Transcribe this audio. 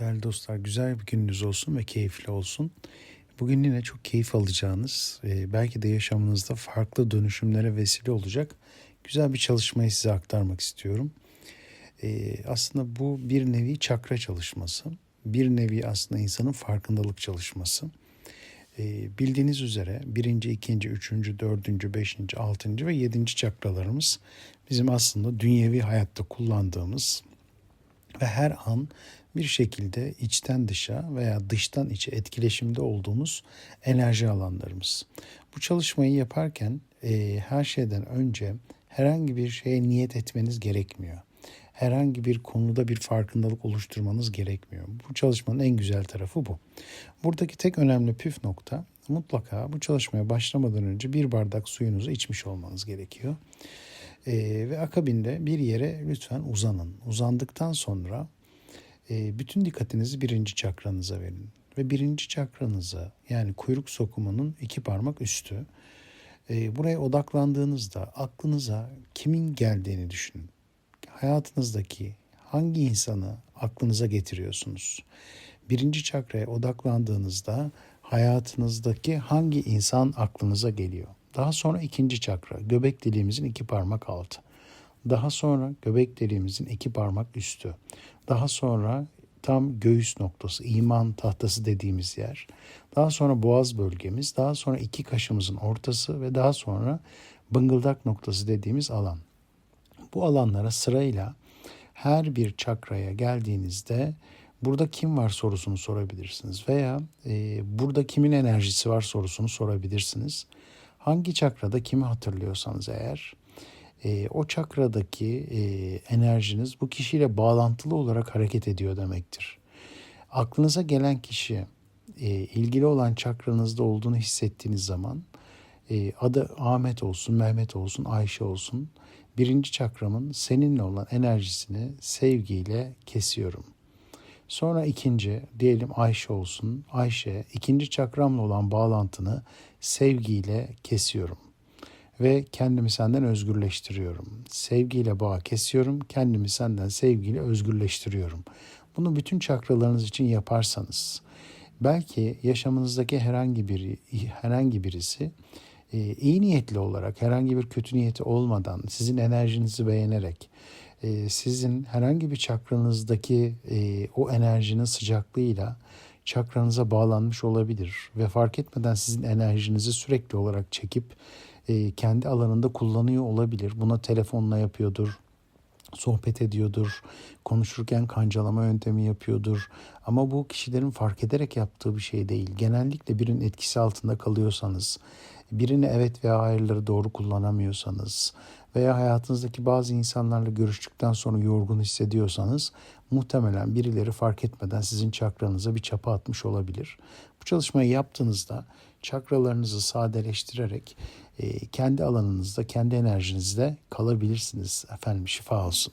Değerli dostlar güzel bir gününüz olsun ve keyifli olsun. Bugün yine çok keyif alacağınız, e, belki de yaşamınızda farklı dönüşümlere vesile olacak güzel bir çalışmayı size aktarmak istiyorum. E, aslında bu bir nevi çakra çalışması, bir nevi aslında insanın farkındalık çalışması. E, bildiğiniz üzere birinci, ikinci, üçüncü, dördüncü, beşinci, altıncı ve yedinci çakralarımız bizim aslında dünyevi hayatta kullandığımız ve her an bir şekilde içten dışa veya dıştan içe etkileşimde olduğumuz enerji alanlarımız. Bu çalışmayı yaparken e, her şeyden önce herhangi bir şeye niyet etmeniz gerekmiyor. Herhangi bir konuda bir farkındalık oluşturmanız gerekmiyor. Bu çalışmanın en güzel tarafı bu. Buradaki tek önemli püf nokta mutlaka bu çalışmaya başlamadan önce bir bardak suyunuzu içmiş olmanız gerekiyor. Ee, ve akabinde bir yere lütfen uzanın. Uzandıktan sonra e, bütün dikkatinizi birinci çakranıza verin. Ve birinci çakranıza yani kuyruk sokumunun iki parmak üstü. E, buraya odaklandığınızda aklınıza kimin geldiğini düşünün. Hayatınızdaki hangi insanı aklınıza getiriyorsunuz? Birinci çakraya odaklandığınızda hayatınızdaki hangi insan aklınıza geliyor? Daha sonra ikinci çakra, göbek deliğimizin iki parmak altı. Daha sonra göbek deliğimizin iki parmak üstü. Daha sonra tam göğüs noktası, iman tahtası dediğimiz yer. Daha sonra boğaz bölgemiz, daha sonra iki kaşımızın ortası ve daha sonra bıngıldak noktası dediğimiz alan. Bu alanlara sırayla her bir çakraya geldiğinizde burada kim var sorusunu sorabilirsiniz veya e, burada kimin enerjisi var sorusunu sorabilirsiniz. Hangi çakrada kimi hatırlıyorsanız eğer e, o çakradaki e, enerjiniz bu kişiyle bağlantılı olarak hareket ediyor demektir. Aklınıza gelen kişi e, ilgili olan çakranızda olduğunu hissettiğiniz zaman e, adı Ahmet olsun, Mehmet olsun, Ayşe olsun birinci çakramın seninle olan enerjisini sevgiyle kesiyorum. Sonra ikinci diyelim Ayşe olsun. Ayşe ikinci çakramla olan bağlantını sevgiyle kesiyorum ve kendimi senden özgürleştiriyorum. Sevgiyle bağ kesiyorum, kendimi senden sevgiyle özgürleştiriyorum. Bunu bütün çakralarınız için yaparsanız belki yaşamınızdaki herhangi bir herhangi birisi e, iyi niyetli olarak herhangi bir kötü niyeti olmadan sizin enerjinizi beğenerek e, sizin herhangi bir çakranızdaki e, o enerjinin sıcaklığıyla çakranıza bağlanmış olabilir ve fark etmeden sizin enerjinizi sürekli olarak çekip e, kendi alanında kullanıyor olabilir. Buna telefonla yapıyordur, sohbet ediyordur, konuşurken kancalama yöntemi yapıyordur. Ama bu kişilerin fark ederek yaptığı bir şey değil. Genellikle birinin etkisi altında kalıyorsanız, birini evet veya hayırları doğru kullanamıyorsanız veya hayatınızdaki bazı insanlarla görüştükten sonra yorgun hissediyorsanız muhtemelen birileri fark etmeden sizin çakranıza bir çapa atmış olabilir. Bu çalışmayı yaptığınızda çakralarınızı sadeleştirerek kendi alanınızda, kendi enerjinizde kalabilirsiniz. Efendim şifa olsun.